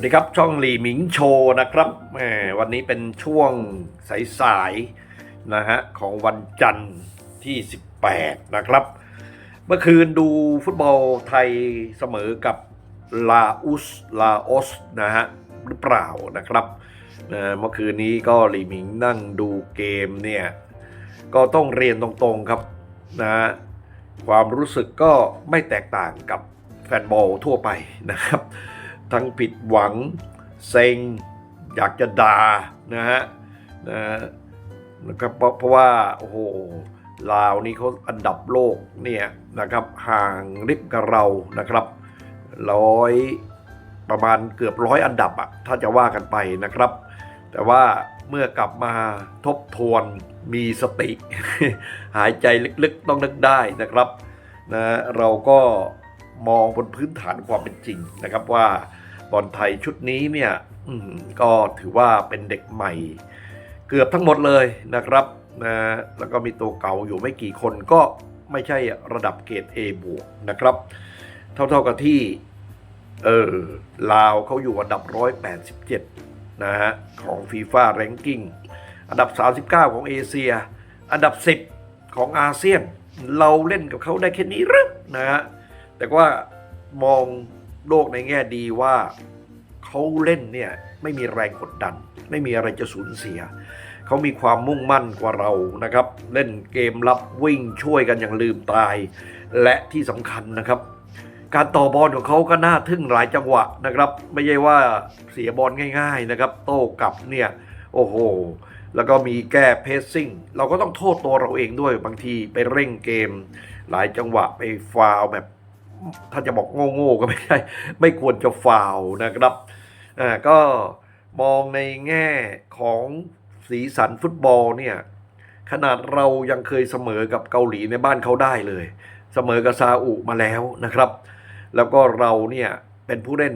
วัสดีครับ ช่องหลีหมิงโชว์นะครับแหมวันนี้เป็นช่วงสายๆนะฮะของวันจันทร์ที่ 18 นะครับ เมื่อคืนดูฟุตบอลไทยเสมอกับลาอุสลาอสนะฮะหรือเปล่านะครับเมื่อคืนนี้ก็หลีหมิงนั่งดูเกมเนี่ย ก็ต้องเรียนตรงๆครับนะความรู้สึกก็ไม่แตกต่างกับแฟนบอลทั่วไปนะครับ ทั้งผิดหวัง เซ็ง อยากจะด่านะฮะนะนะครับเพราะเพราะว่าโอ้โหลาวนี่เขาอันดับโลกเนี่ยนะครับห่างริบกับเรานะครับร้อยประมาณเกือบร้อยอันดับอะถ้าจะว่ากันไปนะครับ แต่ว่าเมื่อกลับมาทบทวนมีสติ หายใจลึกๆต้องนึกได้นะครับนะเราก็มองบนพื้นฐานความเป็นจริงนะครับว่า บอลไทยชุดนี้เนี่ยก็ถือว่าเป็นเด็กใหม่ เกือบทั้งหมดเลยนะครับนะแล้วก็มีตัวเก่าอยู่ไม่กี่คนก็ไม่ใช่ระดับเกรด A บวกนะครับ เท่าๆกับที่เออลาวเขาอยู่อันดับ 187 นะฮะ ของ FIFA Ranking อันดับ 39 ของเอเชีย อันดับ 10 ของอาเซียน เราเล่นกับเขาได้แค่นี้หรือนะฮะ แต่ว่ามอง โลกในแง่ดีว่าเขาเล่นเนี่ยไม่มีแรงกดดัน ไม่มีอะไรจะสูญเสีย เขามีความมุ่งมั่นกว่าเรานะครับ เล่นเกมรับวิ่งช่วยกันอย่างลืมตาย และที่สำคัญนะครับ การต่อบอลของเขาก็น่าทึ่งหลายจังหวะนะครับ ไม่ใช่ว่าเสียบอลง่าย ๆนะครับ โต้กลับเนี่ยโอ้โหแล้วก็มีแก้เพสซิ่ง เราก็ต้องโทษตัวเราเองด้วยบางทีไปเร่งเกม หลายจังหวะไปฟาวแบบ ถ้าจะบอกโง่ๆก็ไม่ใช่ไม่ควรจะฟาวนะครับอ่าก็มองในแง่ของสีสันฟุตบอลเนี่ยขนาดเรายังเคยเสมอกับเกาหลีในบ้านเขาได้เลย เสมอกับซาอุมาแล้วนะครับ แล้วก็เราเนี่ยเป็นผู้เล่น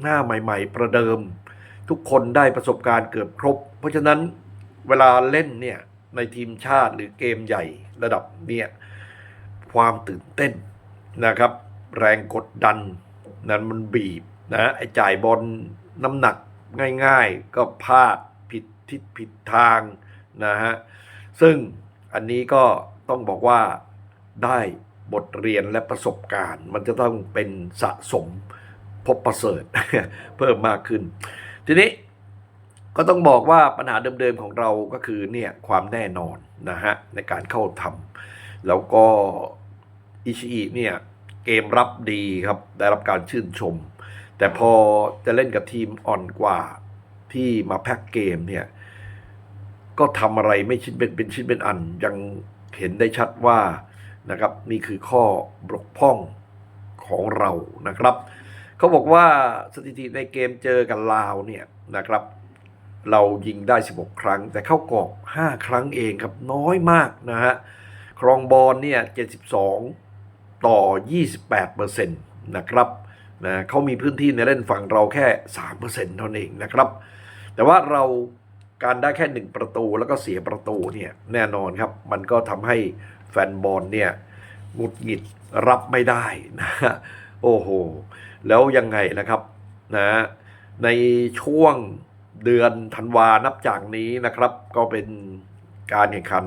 หน้าใหม่ๆ ประเดิม ทุกคนได้ประสบการณ์เกือบครบ เพราะฉะนั้นเวลาเล่นเนี่ยในทีมชาติหรือเกมใหญ่ระดับเนี่ยความตื่นเต้นนะครับ แรงกดดันนั้นมันบีบนะไอ้จ่ายบอลน้ำหนักง่ายๆ ก็พลาดผิดทิศผิดทางนะฮะซึ่งอันนี้ก็ต้องบอกว่าได้บทเรียนและประสบการณ์ มันจะต้องเป็นสะสมพบประเสริฐเพิ่มมากขึ้น ทีนี้ก็ต้องบอกว่าปัญหาเดิมๆของเราก็คือเนี่ยความแน่นอนนะฮะในการเข้าทำแล้วก็อิชิอิเนี่ย เกมรับดีครับ ได้รับการชื่นชม แต่พอจะเล่นกับทีมอ่อนกว่าที่มาแพ็กเกมเนี่ย ก็ทำอะไรไม่ชิ้นเป็นเป็นชิ้นเป็นอัน ยังเห็นได้ชัดว่านะครับนี่คือข้อบกพร่องของเรานะครับเขาบอกว่าสถิติในเกมเจอกับลาวเนี่ยนะครับ เรายิงได้ 16 ครั้ง แต่เข้ากรอบ5ครั้งเองครับน้อยมากนะฮะครองบอลเนี่ย 72 ต่อ 28เปอร์เซ็นต์นะครับนะเขามีพื้นที่ในเล่นฝั่งเราแค่3เปอร์เซ็นต์เท่านั้นเองนะครับ แต่ว่าเราการได้แค่ 1 ประตูแล้วก็เสียประตูเนี่ยแน่นอนครับ มันก็ทำให้แฟนบอลเนี่ยหงุดหงิดรับไม่ได้นะโอ้โห แล้วยังไงนะครับนะในช่วงเดือนธันวานับจากนี้นะครับ ก็เป็นการแข่งขัน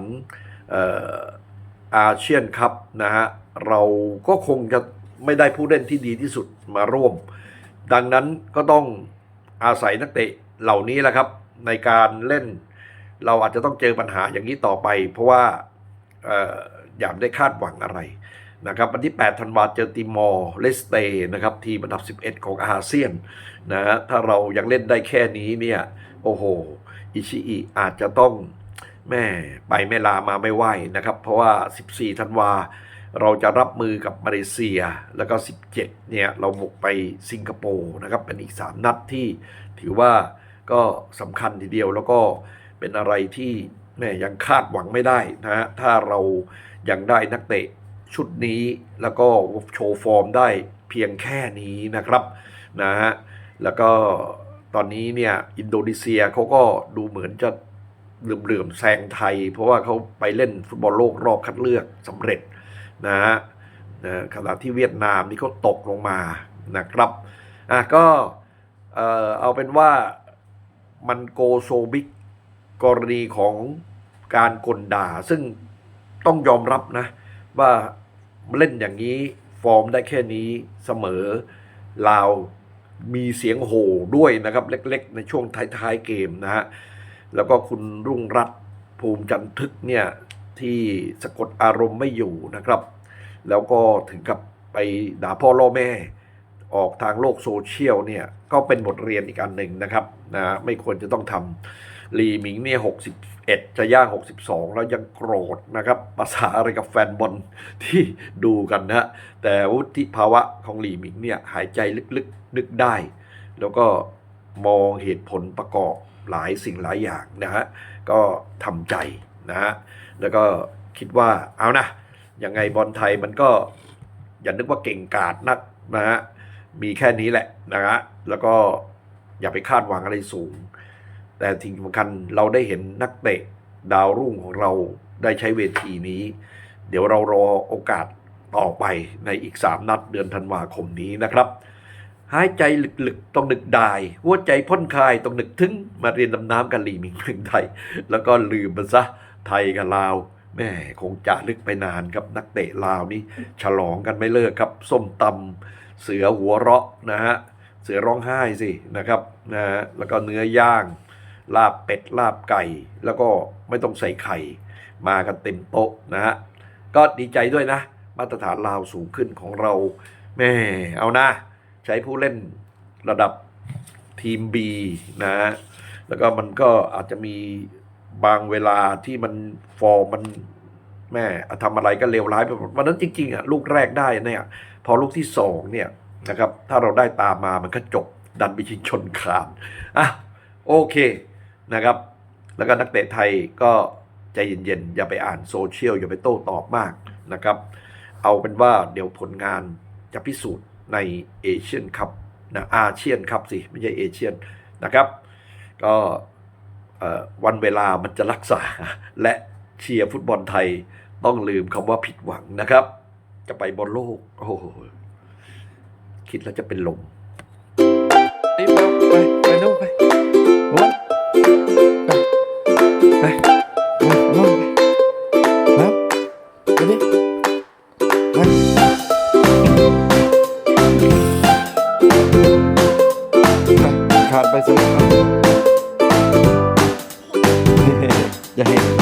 อาเซียนคัพนะฮะเราก็คงจะไม่ได้ผู้เล่นที่ดีที่สุดมาร่วม ดังนั้นก็ต้องอาศัยนักเตะเหล่านี้แหละครับ ในการเล่นเราอาจจะต้องเจอปัญหาอย่างนี้ต่อไป เพราะว่าเอ่ออย่าได้คาดหวังอะไรนะครับวันที่ 8 ธันวาเจอติมอร์เลสเตนะครับ ทีมอันดับ 11 ของอาเซียนนะฮะถ้าเรายังเล่นได้แค่นี้เนี่ย โอ้โห อิชิอิอาจจะต้อง แม่ไปไม่ลามาไม่ไหวนะครับ เพราะว่า 14 ธันวา เราจะรับมือกับมาเลเซีย แล้วก็ 17 เนี่ย เราบุกไปสิงคโปร์นะครับ เป็นอีก 3 นัดที่ถือว่าก็สำคัญทีเดียวแล้วก็เป็นอะไรที่แม่ยังคาดหวังไม่ได้นะฮะถ้าเรายังได้นักเตะชุดนี้แล้วก็โชว์ฟอร์มได้เพียงแค่นี้นะครับนะฮะแล้วก็ตอนนี้เนี่ยอินโดนีเซียเขาก็ดูเหมือนจะ เหลื่อมๆแซงไทย เพราะว่าเขาไปเล่นฟุตบอลโลกรอบคัดเลือกสำเร็จนะฮะขณะที่เวียดนามนี่เขาตกลงมานะครับอะก็เอ่อเอาเป็นว่ามันโกโซบิกกรณีของการกลด่า ซึ่งต้องยอมรับนะ ว่าเล่นอย่างนี้ฟอร์มได้แค่นี้เสมอลาวมีเสียงโห่ด้วยนะครับ เล็กๆ ในช่วงท้ายๆเกมนะฮะ แล้วก็คุณรุ่งรัตภูมิจันทึกเนี่ยที่สะกดอารมณ์ไม่อยู่นะครับ แล้วก็ถึงกับไปด่าพ่อล่อแม่ออกทางโลกโซเชียลเนี่ยก็เป็นบทเรียนอีกอันหนึ่งนะครับนะไม่ควรจะต้องทำลีหมิงเนี่ย61จะย่าง 62 แล้วยังโกรธนะครับภาษาอะไรกับแฟนบอลที่ดูกันนะฮะแต่วุฒิภาวะของหลีหมิงเนี่ยหายใจลึกๆนึกได้ แล้วก็ มองเหตุผลประกอบหลายสิ่งหลายอย่างนะฮะก็ทำใจนะฮะแล้วก็คิดว่าเอานะยังไงบอลไทยมันก็อย่านึกว่าเก่งกาจนักนะฮะมีแค่นี้แหละนะฮะแล้วก็อย่าไปคาดหวังอะไรสูง แต่สิ่งสำคัญเราได้เห็นนักเตะดาวรุ่งของเราได้ใช้เวทีนี้ เดี๋ยวเรารอโอกาสต่อไปในอีก 3 นัดเดือนธันวาคมนี้นะครับ หายใจลึกๆต้องนึกได้หัวใจพ่นคลายต้องนึกถึง มาเรียนดำน้ำกันลีมิงเมืองไทย แล้วก็ลืมมันซะไทยกับลาวแม่คงจะลึกไปนานครับนักเตะลาวนี่ฉลองกันไม่เลิกครับ ส้มตำเสือหัวเราะนะฮะเสือร้องไห้สินะครับนะฮะแล้วก็เนื้อย่างลาบเป็ดลาบไก่ แล้วก็ไม่ต้องใส่ไข่ มากันเต็มโต๊ะนะฮะก็ดีใจด้วยนะ มาตรฐานลาวสูงขึ้นของเราแม่เอานะ ใช้ผู้เล่นระดับทีม B นะฮะแล้วก็มันก็อาจจะมีบางเวลาที่มันฟอร์มมันแม่ทำอะไรก็เลวร้ายไปหมดวันนั้นจริงๆอะลูกแรกได้เนี่ย พอลูกที่สองเนี่ยนะครับ ถ้าเราได้ตามมามันก็จบดันไปชิงชนคานอะโอเคนะครับ แล้วก็นักเตะไทยก็ใจเย็นๆ อย่าไปอ่านโซเชียล อย่าไปโต้ตอบมากนะครับ เอาเป็นว่าเดี๋ยวผลงานจะพิสูจน์ ในเอเชียนคัพนะอาเชียนคัพสิ ไม่ใช่เอเชียนนะครับ ก็วันเวลามันจะรักษา และเชียร์ฟุตบอลไทยต้องลืมคำว่าผิดหวังนะครับ จะไปบอลโลก โอ้โห คิดแล้วจะเป็นลมไปไปไปนู่นไปโอ้ไปไปไปนู่นไปครับไปไป ขาดไปสิครับอย่าเห็น